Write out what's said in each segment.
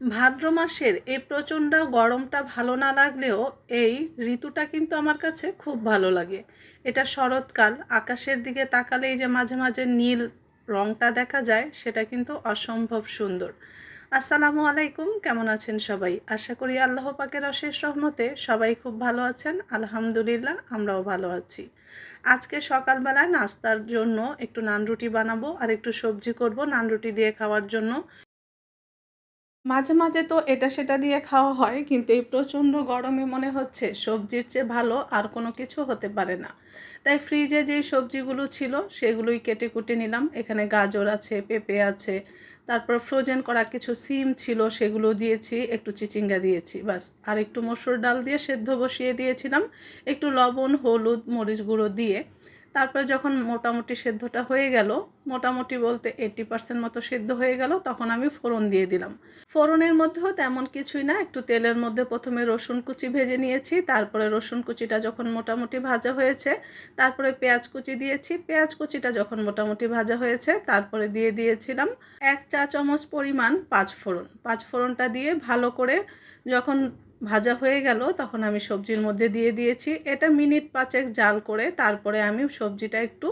ভাদ্র মাসের এই প্রচণ্ড গরমটা ভালো না লাগলেও এই ঋতুটা কিন্তু আমার কাছে খুব ভালো লাগে। এটা শরৎকাল, আকাশের দিকে তাকালেই যে মাঝে মাঝে নীল রংটা দেখা যায়, সেটা কিন্তু অসম্ভব সুন্দর। আসসালামু আলাইকুম, কেমন আছেন সবাই? আশা করি আল্লাহ পাকের অশেষ রহমতে সবাই খুব ভালো আছেন, আলহামদুলিল্লাহ আমরাও ভালো আছি। আজকে সকালবেলায় নাস্তার জন্য একটু নান রুটি বানাবো আর একটু সবজি করব নান রুটি দিয়ে খাওয়ার জন্য। মাঝে মাঝে তো এটা সেটা দিয়ে খাওয়া হয়, কিন্তু এই প্রচণ্ড গরমে মনে হচ্ছে সবজির চেয়ে ভালো আর কোনো কিছু হতে পারে না। তাই ফ্রিজে যেই সবজিগুলো ছিল সেগুলোই কেটে কুটে নিলাম। এখানে গাজর আছে, পেঁপে আছে, তারপর ফ্রোজেন করা কিছু সিম ছিল সেগুলো দিয়েছি, একটু চিচিঙ্গা দিয়েছি বাস আর একটু মসুর ডাল দিয়ে সেদ্ধ বসিয়ে দিয়েছিলাম, একটু লবণ, হলুদ, মরিচ গুঁড়ো দিয়ে। তারপরে যখন মোটামুটি সেদ্ধটা হয়ে গেল, মোটামুটি বলতে এইট্টি পার্সেন্ট মতো সেদ্ধ হয়ে গেল, তখন আমি ফোড়ন দিয়ে দিলাম। ফোড়নের মধ্যেও তেমন কিছুই না, একটু তেলের মধ্যে প্রথমে রসুন কুচি ভেজে নিয়েছি, তারপরে রসুন কুচিটা যখন মোটামুটি ভাজা হয়েছে, তারপরে পেঁয়াজ কুচি দিয়েছি, পেঁয়াজ কুচিটা যখন মোটামুটি ভাজা হয়েছে, তারপরে দিয়ে দিয়েছিলাম এক চা চামচ পরিমাণ পাঁচ ফোড়ন পাঁচ ফোড়নটা দিয়ে ভালো করে যখন ভাজা হয়ে গেল, তখন আমি সবজির মধ্যে দিয়ে দিয়েছি। এটা মিনিট পাঁচেক জাল করে তারপরে আমি সবজিটা একটু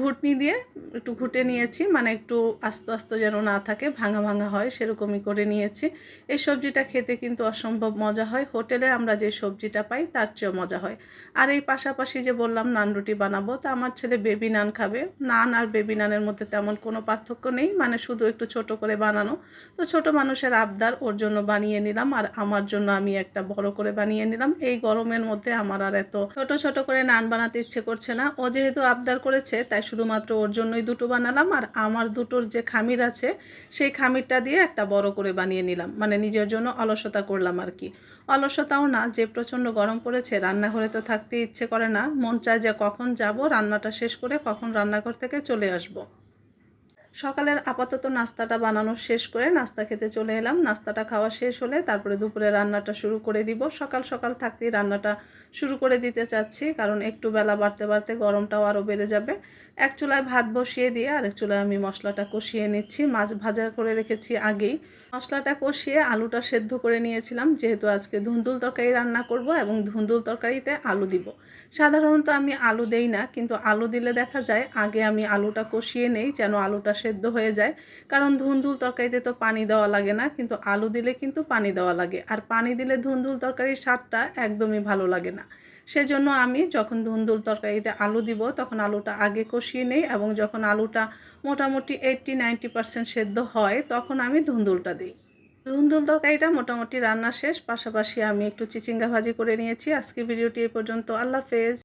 ঘুটনি দিয়ে একটু ঘুটে নিয়েছি মানে একটু আস্তে আস্তে যেন না থাকে, ভাঙা ভাঙা হয় সেরকমই করে নিয়েছি। এই সবজিটা খেতে কিন্তু অসম্ভব মজা হয়, হোটেলে আমরা যে সবজিটা পাই তার চেয়েও মজা হয়। আর এই পাশাপাশি যে বললাম নান রুটি বানাবো, তা আমার ছেলে বেবি নান খাবে। নান আর বেবি নানের মধ্যে তেমন কোনো পার্থক্য নেই মানে শুধু একটু ছোট করে বানানো। তো ছোট মানুষের আবদার ওর জন্য বানিয়ে নিলাম, আর আমার জন্য আমি একটা বড় করে বানিয়ে নিলাম। এই গরমের মধ্যে আমার আর এত ছোট ছোট করে নান বানাতে ইচ্ছে করছে না। ও যেহেতু আবদার করেছে, তাই শুধুমাত্র ওর জন্যই দুটো বানালাম আর আমার দুটোর যে খামির আছে, সেই খামিরটা দিয়ে একটা বড় করে বানিয়ে নিলাম। মানে নিজের জন্য অলসতা করলাম আর কি। অলসতাও না, যে প্রচণ্ড গরম পড়েছে, রান্নাঘরে তো থাকতে ইচ্ছে করে না। মন চায় যে কখন যাব, রান্নাটা শেষ করে কখন রান্নাঘর থেকে চলে আসব। সকালের আপাতত নাস্তাটা বানানো শেষ করে নাস্তা খেতে চলে এলাম। নাস্তাটা খাওয়া শেষ হলে তারপরে দুপুরে রান্নাটা শুরু করে দিব। সকাল সকাল থাকতেই রান্নাটা শুরু করে দিতে চাচ্ছি, কারণ একটু বেলা বাড়তে বাড়তে গরমটাও আরও বেড়ে যাবে। এক চুলায় ভাত বসিয়ে দিয়ে আরেক চুলায় আমি মশলাটা কষিয়ে নিচ্ছি। মাছ ভাজা করে রেখেছি আগেই। মশলাটা কষিয়ে আলুটা সেদ্ধ করে নিয়েছিলাম। যেহেতু আজকে ধুন্দুল তরকারি রান্না করব এবং ধুন্দুল তরকারিতে আলু দিব। সাধারণত আমি আলু দেই না, কিন্তু আলু দিলে দেখা যায় আগে আমি আলুটা কষিয়ে নেই যেন আলুটা সেদ্ধ হয়ে যায়। কারণ ধুন্দুল তরকারিতে তো পানি দেওয়া লাগে না, কিন্তু আলু দিলে কিন্তু পানি দেওয়া লাগে। আর পানি দিলে ধুন্দুল তরকারির স্বাদটা একদমই ভালো লাগে না। সেজন্য আমি যখন ধুন্দুল তরকারিতে আলু দিব, তখন আলুটা আগে কষিয়ে নেই এবং যখন আলুটা মোটামুটি এইটটি নাইনটি পার্সেন্ট সেদ্ধ হয়, তখন আমি ধুন্দুলটা দিই। ধুন্দুল তরকারিটা মোটামুটি রান্না শেষ, পাশাপাশি আমি একটু চিচিঙ্গা ভাজি করে নিয়েছি। আজকে ভিডিওটি এ পর্যন্ত। আল্লাহ হাফেজ।